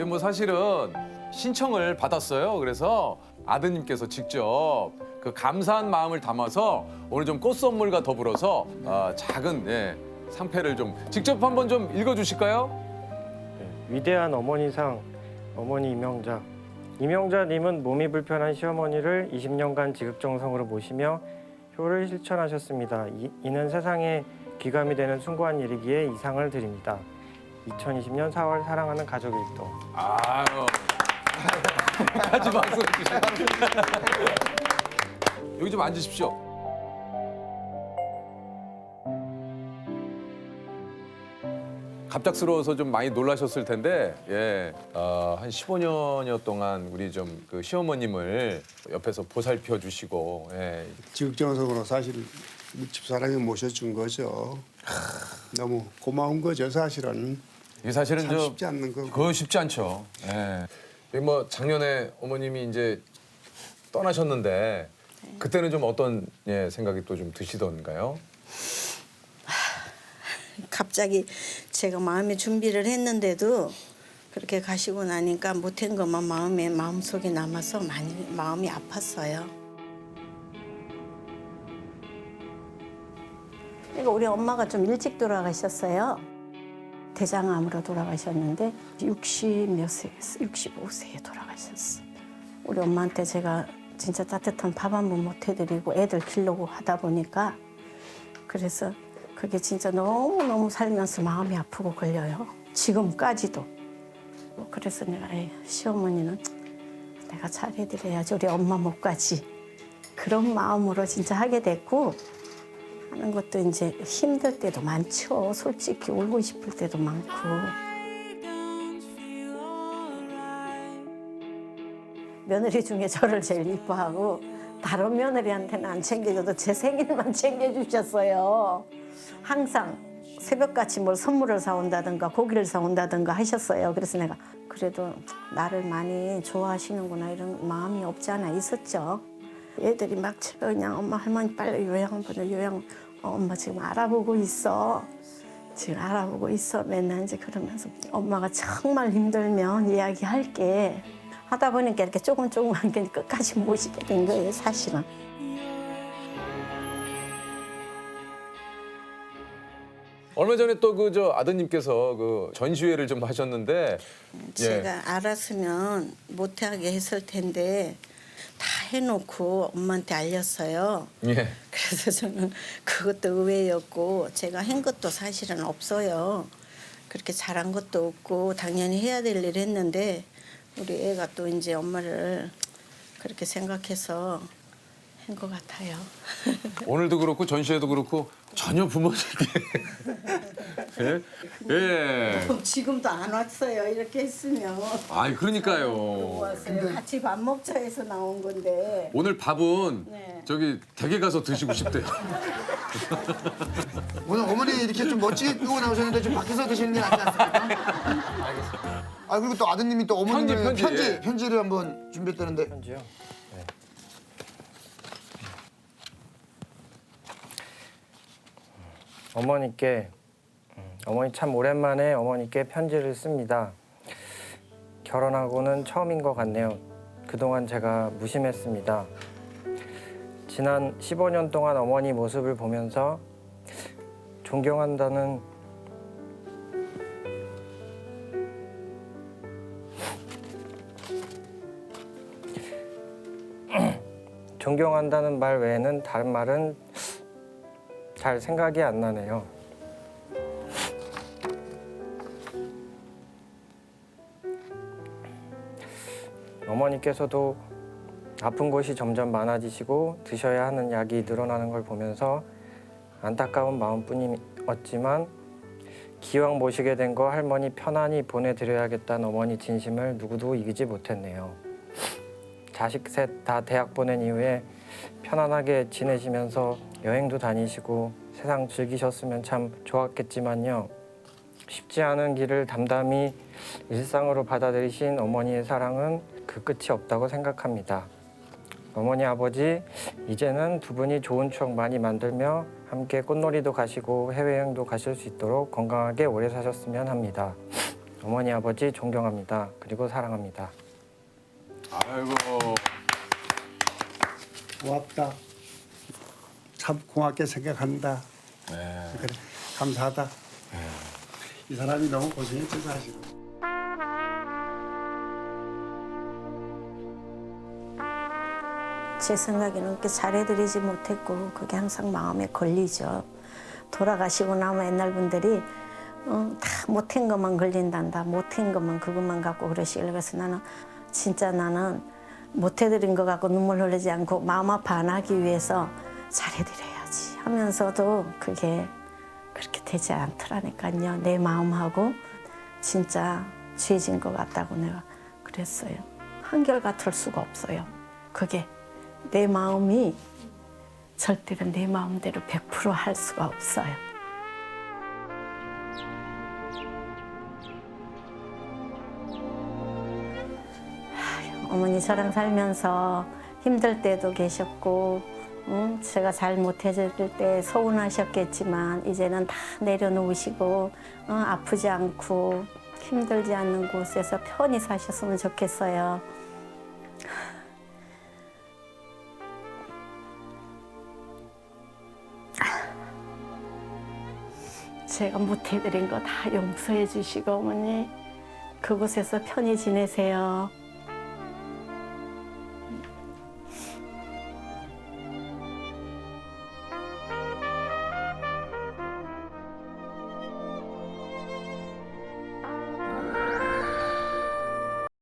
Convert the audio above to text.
예, 뭐 사실은 신청을 받았어요. 그래서 아드님께서 직접 그 감사한 마음을 담아서 오늘 좀 꽃 선물과 더불어서 아, 작은 예, 상패를 좀 직접 한번 좀 읽어주실까요? 네, 위대한 어머니상 어머니 이명자 이명자님은 몸이 불편한 시어머니를 20년간 지극정성으로 모시며 효를 실천하셨습니다. 이, 이는 세상에 귀감이 되는 숭고한 일이기에 이 상을 드립니다. 2020년 4월 사랑하는 가족 일동 아유. 같이 박수 주시죠. 여기 좀 앉으십시오. 갑작스러워서 좀 많이 놀라셨을 텐데, 예, 어, 한 15년여 동안 우리 좀 그 시어머님을 옆에서 보살펴 주시고, 예, 지극정성으로 사실 집사람이 모셔준 거죠. 너무 고마운 거죠, 사실은. 이게 사실은 참 저 쉽지 않는 거고. 그거 쉽지 않죠. 예. 이게 뭐 작년에 어머님이 이제 떠나셨는데 그때는 좀 어떤 예, 생각이 또 좀 드시던가요? 갑자기 제가 마음의 준비를 했는데도 그렇게 가시고 나니까 못한 것만 마음에 마음속에 남아서 많이 마음이 아팠어요. 그러니까 우리 엄마가 좀 일찍 돌아가셨어요. 대장암으로 돌아가셨는데 60몇 세, 65세에 돌아가셨어. 우리 엄마한테 제가 진짜 따뜻한 밥 한 번 못 해드리고 애들 키려고 하다 보니까 그래서 그게 진짜 너무너무 살면서 마음이 아프고 걸려요. 지금까지도. 그래서 내가 에이, 시어머니는 내가 잘해드려야지 우리 엄마 목까지 그런 마음으로 진짜 하게 됐고 하는 것도 이제 힘들 때도 많죠. 솔직히 울고 싶을 때도 많고. 며느리 중에 저를 제일 이뻐하고 다른 며느리한테는 안 챙겨줘도 제 생일만 챙겨주셨어요. 항상 새벽같이 뭘 선물을 사온다든가 고기를 사온다든가 하셨어요. 그래서 내가 그래도 나를 많이 좋아하시는구나 이런 마음이 없지 않아 있었죠. 애들이 막 그냥 엄마 할머니 빨리 요양 보내 요양 어, 엄마 지금 알아보고 있어. 지금 알아보고 있어. 맨날 이제 그러면서 엄마가 정말 힘들면 이야기할게. 하다 보니까 이렇게 조금 조금 한 게 끝까지 모시게 된 거예요, 사실은. 얼마 전에 또 그 저 아드님께서 그 전시회를 좀 하셨는데 예. 제가 알았으면 못하게 했을 텐데 다 해놓고 엄마한테 알렸어요. 예. 그래서 저는 그것도 의외였고 제가 한 것도 사실은 없어요. 그렇게 잘한 것도 없고 당연히 해야 될 일 했는데 우리 애가 또 이제 엄마를 그렇게 생각해서 한 것 같아요. 오늘도 그렇고 전시회도 그렇고 전혀 부모님께 예? 예. 지금도 안 왔어요. 이렇게 했으면 아이 그러니까요. 왔어요. 같이 밥 먹자 해서 나온 건데. 오늘 밥은 네. 저기 댁에 가서 드시고 싶대요. 오늘 어머니 이렇게 좀 멋지게 입고 나오셨는데 좀 밖에서 드시는 게 낫지 않습니까? 아 그리고 또 아드님이 또 어머니 편지, 편지, 편지, 편지, 예. 를 한번 준비했다는데 편지요. 네. 어머니께 음, 어머니 참 오랜만에 어머니께 편지를 씁니다. 결혼하고는 처음인 것 같네요. 그동안 제가 무심했습니다. 지난 15년 동안 어머니 모습을 보면서 존경한다는 존경한다는 말 외에는 다른 말은 잘 생각이 안 나네요. 어머니께서도 아픈 곳이 점점 많아지시고 드셔야 하는 약이 늘어나는 걸 보면서 안타까운 마음뿐이었지만 기왕 모시게 된 거 할머니 편안히 보내드려야겠다는 어머니 진심을 누구도 이기지 못했네요. 자식 셋 다 대학 보낸 이후에 편안하게 지내시면서 여행도 다니시고 세상 즐기셨으면 참 좋았겠지만요. 쉽지 않은 길을 담담히 일상으로 받아들이신 어머니의 사랑은 그 끝이 없다고 생각합니다. 어머니 아버지 이제는 두 분이 좋은 추억 많이 만들며 함께 꽃놀이도 가시고 해외여행도 가실 수 있도록 건강하게 오래 사셨으면 합니다. 어머니 아버지 존경합니다. 그리고 사랑합니다. 아이고. 고맙다. 참 고맙게 생각한다. 네. 그래 감사하다. 이 사람이 너무 고생했지 사실은. 제 생각에는 그렇게 잘해드리지 못했고 그게 항상 마음에 걸리죠. 돌아가시고 나면 옛날 분들이 어, 다 못한 것만 걸린단다. 못한 것만 그것만 갖고 그러시길래 그래서 나는 진짜 나는 못해드린 것 같고 눈물 흘리지 않고 마음 아파 안 하기 위해서 잘해드려야지 하면서도 그게 그렇게 되지 않더라니까요. 내 마음하고 진짜 죄진 것 같다고 내가 그랬어요. 한결 같을 수가 없어요. 그게 내 마음이 절대로 내 마음대로 100%할 수가 없어요. 어머니 저랑 살면서 힘들 때도 계셨고 응? 제가 잘 못해줄 때 서운하셨겠지만 이제는 다 내려놓으시고 응? 아프지 않고 힘들지 않는 곳에서 편히 사셨으면 좋겠어요. 제가 못해드린 거 다 용서해 주시고 어머니 그곳에서 편히 지내세요.